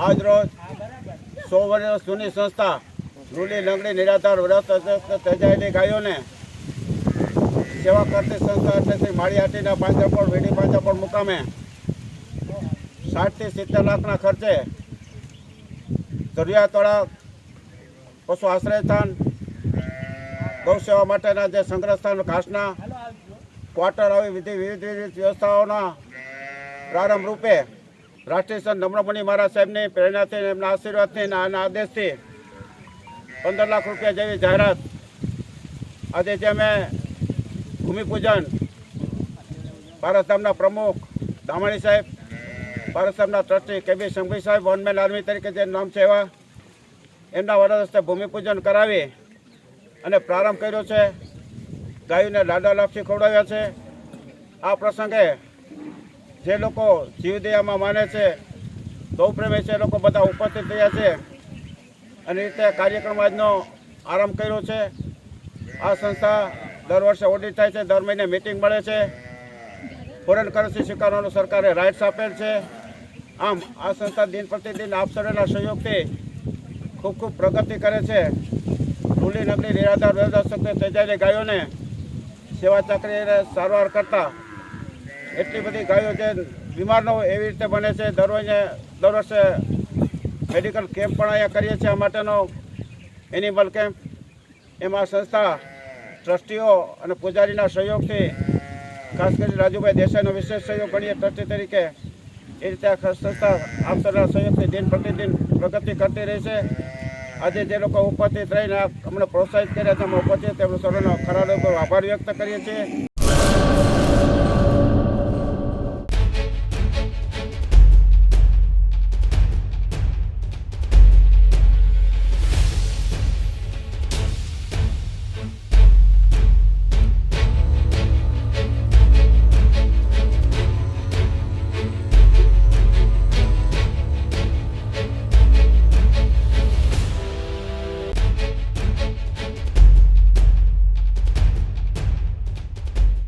આજ રોજ સો વર્ષ જૂની સંસ્થા રૂલી લંગડી નિરાધાર વ્રત તેજાયેલી ગાયોને સેવા કરતી સંસ્થા એટલે શ્રી માળીહાટીના પાંજરાપોળ વીડી પાંજરાપોળ મુકામે સાઠથી સિત્તેર લાખના ખર્ચે દરિયાતળા પશુ આશ્રયસ્થાન ગૌસેવા માટેના જે સંગ્રહ સ્થાન ઘાસના ક્વાર્ટર આવી વિધિ વિવિધ વિવિધ વ્યવસ્થાઓના પ્રારંભ રૂપે રાષ્ટ્રીય સંત નમ્રમણી મહારાજ સાહેબની પ્રેરણાથી એમના આશીર્વાદથી અને આદેશથી પંદર લાખ રૂપિયા જેવી જાહેરાત આજે જે અમે ભૂમિપૂજન ભારત ધામના પ્રમુખ દામાણી સાહેબ, ભારત ધામના ટ્રસ્ટી કેબી સંઘવી સાહેબ વનમેન આર્મી તરીકે જે નામ છે એવા, એમના વડા હસ્તે ભૂમિપૂજન કરાવી અને પ્રારંભ કર્યો છે. ગાયોને લાડા લાપસી ખવડાવ્યા છે. આ પ્રસંગે જે લોકો જીવદયામાં માને છે ગૌપ્રેમી છે એ લોકો બધા ઉપસ્થિત થયા છે અને રીતે કાર્યક્રમ આજનો આરંભ કર્યો છે. આ સંસ્થા દર વર્ષે ઓડિટ થાય છે, દર મહિને મિટિંગ મળે છે. ફોરેન કરન્સી સ્વીકારવાનો સરકારે રાઇટ્સ આપેલ છે. આમ આ સંસ્થા દિન પ્રતિદિન આપ સર્વેના સહયોગથી ખૂબ ખૂબ પ્રગતિ કરે છે. મૂલી નગરી નિરાધાર વેદાશક્તિ તેજાયેલી ગાયોને સેવા ચાકરીને સારવાર કરતા એટલી બધી ગાયો જે બીમાર ન એવી રીતે બને છે દર વર્ષે દર વર્ષે મેડિકલ કેમ્પ પણ અહીંયા કરીએ છીએ આ માટેનો એનિમલ કેમ્પ એમાં સંસ્થા, ટ્રસ્ટીઓ અને પૂજારીના સહયોગથી ખાસ કરી રાજુભાઈ દેસાઈનો વિશેષ સહયોગ ગણીએ, ટ્રસ્ટી તરીકે, એ રીતે આ સંસ્થા આપસરના સહયોગથી દિન પ્રતિદિન પ્રગતિ કરતી રહી છે. આજે જે લોકો ઉપસ્થિત રહીને અમને પ્રોત્સાહિત કર્યા છે, અમે ઉપસ્થિત, તેમનો સર્વનો ખરા આભાર વ્યક્ત કરીએ છીએ.